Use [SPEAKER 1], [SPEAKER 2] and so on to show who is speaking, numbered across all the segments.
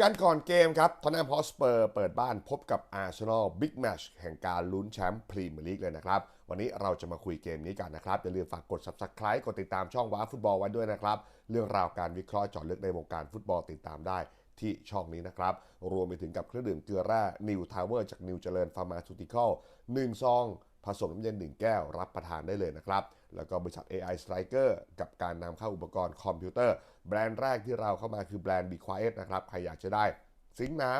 [SPEAKER 1] ยกันก่อนเกมครับ ทอนแนมฮอสเปอร์เปิดบ้านพบกับอาร์เซนอลบิ๊กแมชแห่งการลุ้นแชมป์พรีเมียร์ลีกเลยนะครับ วันนี้เราจะมาคุยเกมนี้กันนะครับ อย่าลืมฝากกด subscribe กดติดตามช่องว้าฟุตบอลไว้ด้วยนะครับ เรื่องราวการวิเคราะห์เจาะลึกในวงการฟุตบอลติดตามได้ที่ช่องนี้นะครับ รวมไปถึงกับเครื่องดื่มเกลือแร่นิวทาวเวอร์จากนิวเจริญฟาร์มาซูติคอล1ซองผสมน้ำเย็น1แก้วรับประทานได้เลยนะครับ แล้วก็บริษัท AI Striker กับการนำเข้าอุปกรณ์คอมพิวเตอร์ แบรนด์แรกที่เราเข้ามาคือแบรนด์ Be Quiet นะครับ ใครอยากจะได้ ซิงน้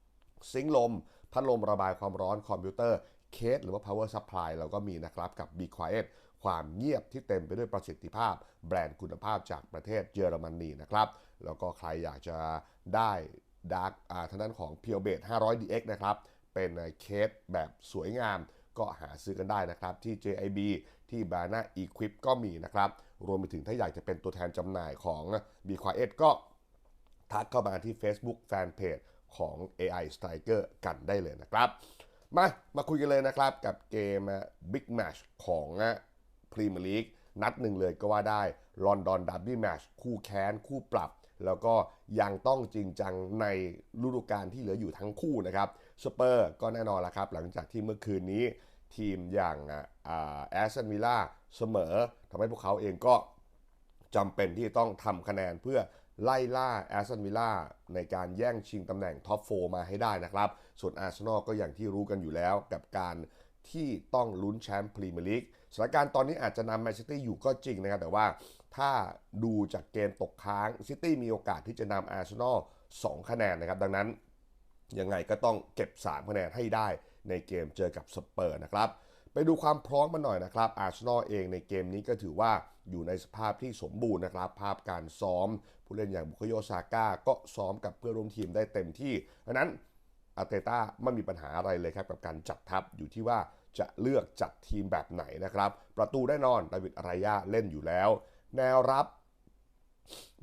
[SPEAKER 1] ำซิงลม พัดลมระบายความร้อนคอมพิวเตอร์ เคสหรือว่า power supply เราก็มีนะครับกับ Be Quiet ความเงียบที่เต็มไปด้วยประสิทธิภาพ แบรนด์คุณภาพจากประเทศเยอรมนีนะครับ แล้วก็ใครอยากจะได้ดาร์กอ่าทางด้านของ p u r e b a t 500 DX นะครับ เป็นเคสแบบสวยงาม ก็หาซื้อกันได้นะครับ ที่ JIB ที่ b a n a Equip ก็มีนะครับ รวมไปถึงถ้าอยากจะเป็นตัวแทนจำหน่ายของ Be Quiet ก็ทักเข้ามาที่ Facebook Fanpage ของ AI Striker กันได้เลยนะครับ มามาคุยกันเลยนะครับกับเกม Big Match ของพรีเมียร์ลีกนัดหนึ่งเลยก็ว่าได้ลอนดอนดับบี้แมชคู่แค้น คู่ปรับ แล้วก็ยังต้องจริงจังในฤดูกาลที่เหลืออยู่ทั้งคู่นะครับ สเปอร์ก็แน่นอนละครับ หลังจากที่เมื่อคืนนี้ทีมอย่างแอสตันวิลล่าเสมอทำให้พวกเขาเองก็จำเป็นที่ต้องทำคะแนนเพื่อไล่ล่าแอสตันวิลล่าในการแย่งชิงตำแหน่งท็อปโฟมาให้ได้นะครับ ส่วนอาร์เซนอลก็อย่างที่รู้กันอยู่แล้วกับการที่ต้องลุ้นแชมป์พรีเมียร์ลีกสถานการณ์ตอนนี้อาจจะนำแมนเชสเตอร์อยู่ก็จริงนะครับ แต่ว่าถ้าดูจากเกมตกค้างซิตี้มีโอกาสที่จะนำอาร์เซนอล2คะแนนนะครับ ดังนั้น ยังไงก็ต้องเก็บ 3 คะแนนให้ได้ในเกมเจอกับสเปอร์นะครับ ไปดูความพร้อมมาหน่อยนะครับอาร์เซนอลเองในเกมนี้ก็ถือว่าอยู่ในสภาพที่สมบูรณ์นะครับ ภาพการซ้อม ผู้เล่นอย่างบุคโยซาก้าก็ซ้อมกับเพื่อนร่วมทีมได้เต็มที่ดังนั้นอาเตต้าไม่มีปัญหาอะไรเลยครับ กับการจัดทัพอยู่ที่ว่าจะเลือกจัดทีมแบบไหนนะครับ ประตูแน่นอนดาวิดอารายาเล่นอยู่แล้ว แนวรับ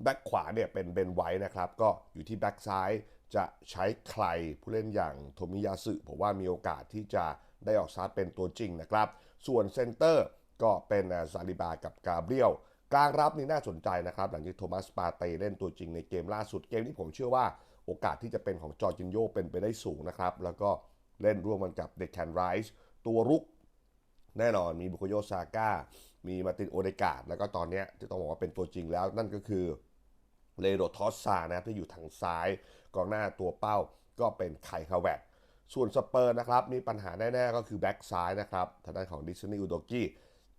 [SPEAKER 1] แบ็กขวาเนี่ยเป็นเบนไว้นะครับ ก็อยู่ที่แบ็กซ้าย จะใช้ใครผู้เล่นอย่างโทมิยาสึผมว่ามีโอกาสที่จะได้ออกสตาร์เป็นตัวจริงนะครับ ส่วนเซนเตอร์ก็เป็นซาลิบากับกาเบรียลกลางรับนี่น่าสนใจนะครับ หลังจากโทมัสปาเตเล่นตัวจริงในเกมล่าสุดเกมที่ผมเชื่อว่าโอกาสที่จะเป็นของจอร์จินโยเป็นไปได้สูงนะครับ แล้วก็เล่นร่วมกันกับเดคแคนไรส์ตัวรุก แน่นอนมีบุคโยซาก้ามีมาตินโอเดกาดแล้วก็ตอนนี้ที่ต้องบอกว่าเป็นตัวจริงแล้วนั่นก็คือ เลโดทอสซานะครับที่อยู่ทางซ้ายกองหน้าตัวเป้าก็เป็นไคคาแวตส่วนสเปอร์นะครับ มีปัญหาแน่ ๆ ก็คือแบ็กซ้ายนะครับทางด้านของดิสนีย์อุโดกี้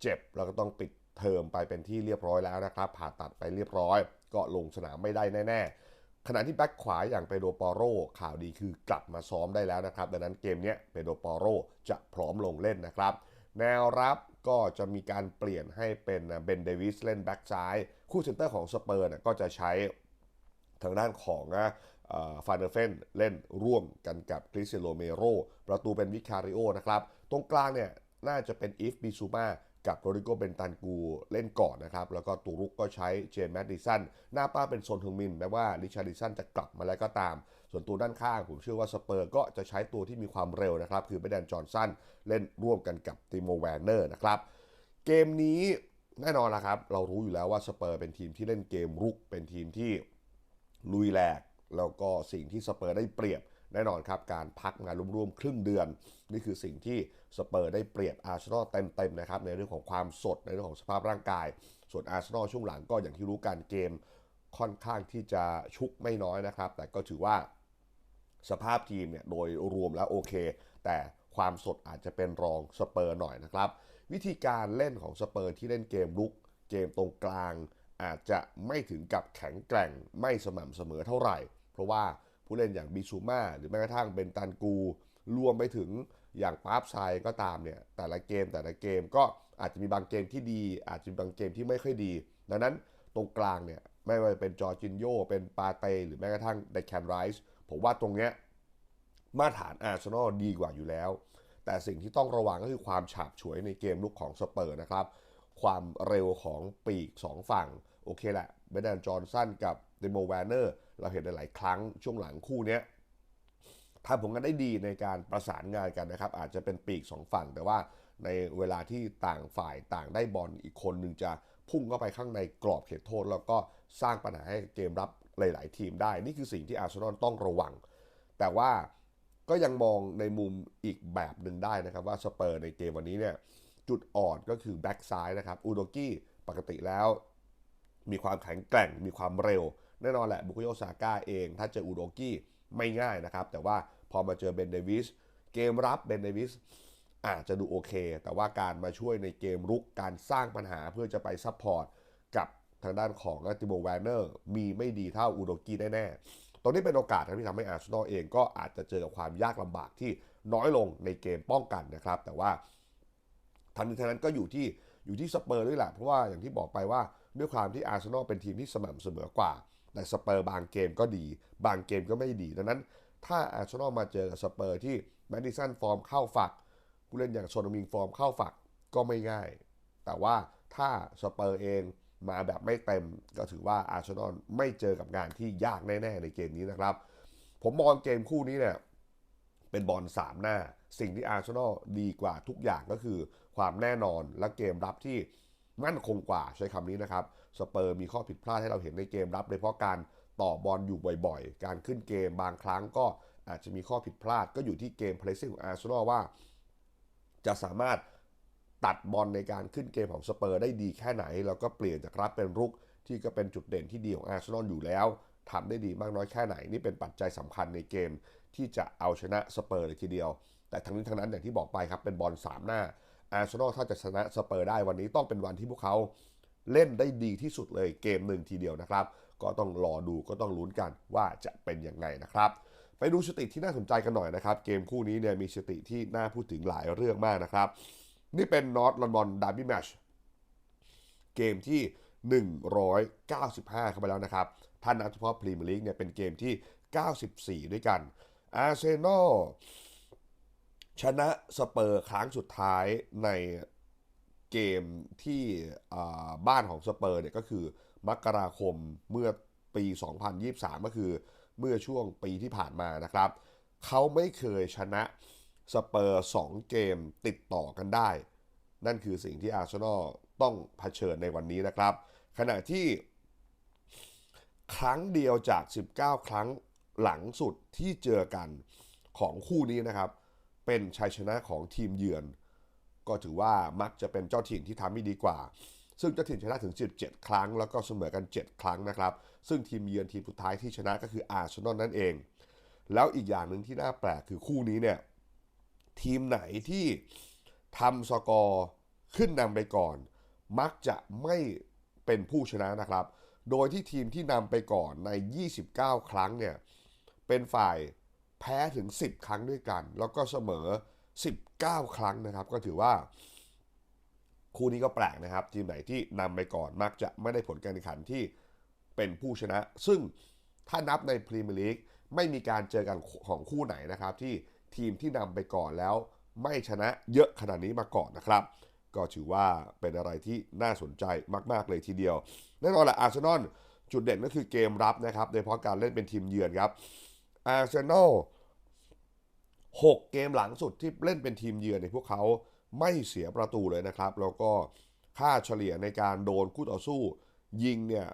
[SPEAKER 1] เจ็บ แล้วก็ต้องปิดเทอมไปเป็นที่เรียบร้อยแล้วนะครับ ผ่าตัดไปเรียบร้อย ก็ลงสนามไม่ได้แน่ ๆ ขณะที่แบ็กขวาอย่างเปโดปอโรข่าวดีคือกลับมาซ้อมได้แล้วนะครับ ดังนั้นเกมนี้เปโดปอโรจะพร้อมลงเล่นนะครับ แนวรับ ก็จะมีการเปลี่ยนให้เป็นเบนเดวิสเล่นแบ็กซ้าย คู่เซนเตอร์ของสเปอร์ก็จะใช้ทางด้านของฟานเดอร์เฟนเล่นร่วมกันกับคริสเซโลเมโรประตูเป็นวิคาริโอนะครับ ตรงกลางเนี่ยน่าจะเป็นอีฟบิซูมากับโรดิโกเบนตันกูเล่นก่อนนะครับ แล้วก็ตูรุกก็ใช้เจมส์แมดดิสัน หน้าป้าเป็นโซนทึงมินแม้ว่าริชาร์ดิสันจะกลับมาแล้วก็ตาม ส่วนตัวด้านข้างผมเชื่อว่าสเปอร์ก็จะใช้ตัวที่มีความเร็วนะครับ คือเบดแดนจอห์นสันเล่นร่วมกันกับติโมแวนเนอร์นะครับ เกมนี้แน่นอนละครับ เรารู้อยู่แล้วว่าสเปอร์เป็นทีมที่เล่นเกมรุก เป็นทีมที่ลุยแหลก แล้วก็สิ่งที่สเปอร์ได้เปรียบแน่นอนครับการพักงานร่วมๆครึ่งเดือน นี่คือสิ่งที่สเปอร์ได้เปรียบอาร์เซนอลเต็มๆนะครับในเรื่องของความสดในเรื่องของสภาพร่างกาย ส่วนอาร์เซนอลช่วงหลังก็อย่างที่รู้การเกมค่อนข้างที่จะชุกไม่น้อยนะครับ แต่ก็ถือว่า สภาพทีมเนี่ยโดยรวมแล้วโอเค แต่ความสดอาจจะเป็นรองสเปอร์หน่อยนะครับ วิธีการเล่นของสเปอร์ที่เล่นเกมลุก เกมตรงกลาง อาจจะไม่ถึงกับแข็งแกร่งไม่สม่ำเสมอเท่าไหร่ เพราะว่าผู้เล่นอย่างบิชูมาหรือแม้กระทั่งเบนตันกูรวมไปถึงอย่างปาร์ฟไซก็ตามเนี่ยแต่ละเกมแต่ละเกมก็อาจจะมีบางเกมที่ดี อาจจะมีบางเกมที่ไม่ค่อยดี ดังนั้นตรงกลางเนี่ยไม่ว่าจะเป็นจอร์จินโยเป็นปาเตหรือแม้กระทั่งเดคแคนไรส์ ผมว่าตรงเนี้ยมาตรฐานอาร์เซนอลดีกว่าอยู่แล้ว แต่สิ่งที่ต้องระวังก็คือความฉาบฉวยในเกมลุกของสเปอร์นะครับ ความเร็วของปีก 2 ฝั่ง โอเคแหละเบดแดนจอห์นสันกับเดโมแวนเนอร์เราเห็นหลายครั้งช่วงหลังคู่เนี้ยทำผลงานได้ดีในการประสานงานกันนะครับ อาจจะเป็นปีก 2 ฝั่ง แต่ว่าในเวลาที่ต่างฝ่ายต่างได้บอลอีกคนหนึ่งจะพุ่งเข้าไปข้างในกรอบเขตโทษ แล้วก็สร้างปัญหาให้เกมรับ หลาย ๆ ทีมได้ นี่คือสิ่งที่อาร์เซนอลต้องระวัง แต่ว่าก็ยังมองในมุมอีกแบบหนึ่งได้นะครับ ว่าสเปอร์ในเกมวันนี้เนี่ยจุดอ่อนก็คือแบ็กซ้ายนะครับอูโดกี้ปกติแล้ว มีความแข็งแกร่งมีความเร็ว แน่นอนแหละบุคโยซาก้าเอง ถ้าเจออูโดกี้ไม่ง่ายนะครับ แต่ว่าพอมาเจอเบนเดวิสเกมรับเบนเดวิสอาจจะดูโอเค แต่ว่าการมาช่วยในเกมรุกการสร้างปัญหาเพื่อจะไปซัพพอร์ตกับ ทางด้านของติโมแวนเนอร์ มีไม่ดีเท่าอูโดกี้แน่ๆ ตรงนี้เป็นโอกาสที่ทำให้อาร์เซนอลเองก็อาจจะเจอกับความยากลำบากที่น้อยลงในเกมป้องกันนะครับ แต่ว่าทั้งนี้ทั้งนั้นก็อยู่ที่อยู่ที่สเปอร์ด้วยแหละ เพราะว่าอย่างที่บอกไปว่าด้วยความที่อาร์เซนอลเป็นทีมที่สม่ำเสมอกว่า แต่สเปอร์บางเกมก็ดี บางเกมก็ไม่ดีดังนั้น ถ้าอาร์เซนอลมาเจอกับสเปอร์ที่แมดดิสันฟอร์มเข้าฝักผู้เล่นอย่างโซนมิงฟอร์มเข้าฝักก็ไม่ง่าย แต่ว่าถ้าสเปอร์เอง มาแบบไม่เต็มก็ถือว่าอาร์เซนอลไม่เจอกับงานที่ยากแน่ๆในเกมนี้นะครับ ผมมองเกมคู่นี้เนี่ยเป็นบอลสามหน้า สิ่งที่อาร์เซนอลดีกว่าทุกอย่างก็คือความแน่นอนและเกมรับที่มั่นคงกว่าใช้คำนี้นะครับ สเปอร์มีข้อผิดพลาดให้เราเห็นในเกมรับโดยเฉพาะการต่อบอลอยู่บ่อยๆ การขึ้นเกมบางครั้งก็อาจจะมีข้อผิดพลาดก็อยู่ที่เกมเพลซิ่งของอาร์เซนอลว่า จะสามารถ ตัดบอลในการขึ้นเกมของสเปอร์ได้ดีแค่ไหน แล้วก็เปลี่ยนจากรับเป็นรุกที่ก็เป็นจุดเด่นที่ดีของอาร์เซนอลอยู่แล้วทำได้ดีมากน้อยแค่ไหน นี่เป็นปัจจัยสำคัญในเกมที่จะเอาชนะสเปอร์เลยทีเดียว แต่ทั้งนี้ทั้งนั้นอย่างที่บอกไปครับเป็นบอลสามหน้าอาร์เซนอลถ้าจะชนะสเปอร์ได้วันนี้ต้องเป็นวันที่พวกเขาเล่นได้ดีที่สุดเลยเกมหนึ่งทีเดียวนะครับ ก็ต้องรอดูก็ต้องลุ้นกันว่าจะเป็นยังไงนะครับไปดูสติที่น่าสนใจกันหน่อยนะครับ เกมคู่นี้เนี่ยมีสติที่น่าพูดถึงหลายเรื่องมากนะครับ นี่เป็นนอตลอนดอนดาร์บี้แมชเกมที่ 195 เข้าไปแล้วนะครับท่านนับเฉพาะพรีเมียร์ลีกเนี่ยเป็นเกมที่ 94 ด้วยกัน อาร์เซนอลชนะสเปอร์ครั้งสุดท้ายในเกมที่บ้านของสเปอร์เนี่ยก็คือมกราคมเมื่อปี 2023 ก็คือเมื่อช่วงปีที่ผ่านมานะครับ เขาไม่เคยชนะ สเปอร์2เกมติดต่อกันได้ นั่นคือสิ่งที่อาร์เซนอลต้องเผชิญในวันนี้นะครับ ขณะที่ครั้งเดียวจาก 19 ครั้งหลังสุดที่เจอกันของคู่นี้นะครับ เป็นชัยชนะของทีมเยือน ก็ถือว่ามักจะเป็นเจ้าถิ่นที่ทำได้ดีกว่า ซึ่งเจ้าถิ่นชนะถึง 17 ครั้ง แล้วก็เสมอกัน 7 ครั้งนะครับ ซึ่งทีมเยือนทีมสุดท้ายที่ชนะก็คืออาร์เซนอลนั่นเอง แล้วอีกอย่างหนึ่งที่น่าแปลกคือคู่นี้เนี่ย ทีมไหนที่ทำสกอร์ขึ้นนำไปก่อน มักจะไม่เป็นผู้ชนะนะครับ โดยที่ทีมที่นำไปก่อนใน 29 ครั้งเนี่ย เป็นฝ่ายแพ้ถึง 10 ครั้งด้วยกัน แล้วก็เสมอ 19 ครั้งนะครับ ก็ถือว่า คู่นี้ก็แปลกนะครับ ทีมไหนที่นำไปก่อนมักจะไม่ได้ผลการแข่งขันที่เป็นผู้ชนะ ซึ่งถ้านับในพรีเมียร์ลีกไม่มีการเจอกันของคู่ไหนนะครับที่ ทีมที่นำไปก่อนแล้ว ไม่ชนะเยอะขนาดนี้มาก่อนนะครับ ก็ถือว่าเป็นอะไรที่น่าสนใจมาก ๆ เลยทีเดียว แน่นอนแหละอาร์เซนอลจุดเด่นก็คือเกมรับนะครับโดยเฉพาะการเล่นเป็นทีมเยือนครับอาร์เซนอล6 เกมหลังสุดที่เล่นเป็นทีมเยือนในพวกเขาไม่เสียประตูเลยนะครับ แล้วก็ค่าเฉลี่ยในการโดนคู่ต่อสู้ยิงเนี่ย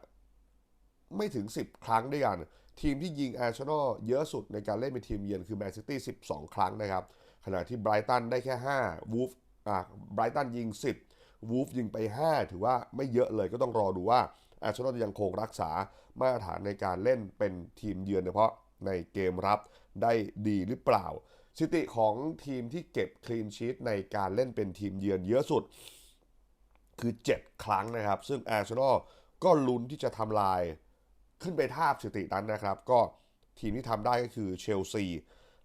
[SPEAKER 1] ไม่ถึง 10 ครั้งด้วยกัน ทีมที่ยิงอาร์เซนอลเยอะสุดในการเล่นเป็นทีมเยือนคือแมนซิตี้ 12 ครั้งนะครับ ขณะที่ไบรตันได้แค่ 5 วูฟอ่าไบรตันยิง 10 วูฟยิงไป 5 ถือว่าไม่เยอะเลยก็ต้องรอดูว่าอาร์เซนอลจะยังคงรักษามาตรฐานในการเล่นเป็นทีมเยือนเฉพาะในเกมรับได้ดีหรือเปล่าสถิติของทีมที่เก็บคลีนชีตในการเล่นเป็นทีมเยือนเยอะสุด คือ 7 ครั้งนะครับ ซึ่งอาร์เซนอลก็ลุ้นที่จะทำลาย ขึ้นไปทาบสถิตินั้นนะครับ ก็ทีมที่ทำได้ก็คือเชลซี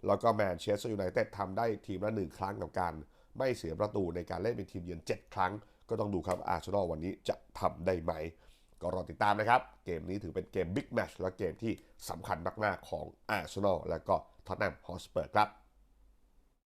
[SPEAKER 1] แล้วก็แมนเชสเตอร์ยูไนเต็ดทำได้ทีมละหนึ่งครั้งกับการ ไม่เสียประตูในการเล่นเป็นทีมเยือน7 ครั้ง ก็ต้องดูครับอาร์เซนอลวันนี้จะทำได้ไหม ก็รอติดตามนะครับ เกมนี้ถือเป็นเกมบิ๊กแมชและเกมที่สำคัญมากๆของอาร์เซนอลและก็ท็อตแนมฮอสเปอร์ครับ